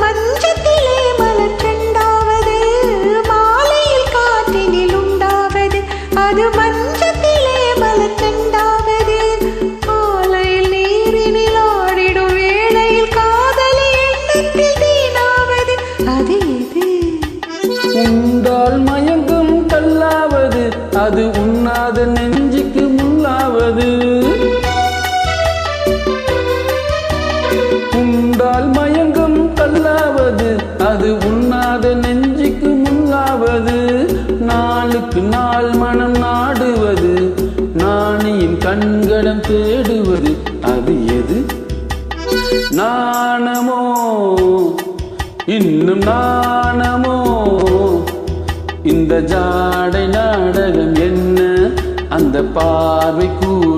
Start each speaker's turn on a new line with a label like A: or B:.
A: மஞ்சத்திலே மலர்ச்செண்டாவது மாலையில் காற்றினில் உண்டாவது அது மஞ்சத்திலே மலர்ச்செண்டாவது ஆலையில் நீரினில் ஆடிடும் வேளையில் காதலி எண்ணத்தில் வீணாவது அது எது?
B: உண்டால் மயங்கும் கல்லாவது அது உண்ணாத நெஞ்சுக்கு முள்ளாவது பின்னால் மனம் நாடுவது நாணியின் கண்கடம் தேடுவது அது எது? நாணமோ? இன்னும் நாணமோ? இந்த ஜாடை நாடகம் என்ன? அந்த பார்வை கூறுவதென்ன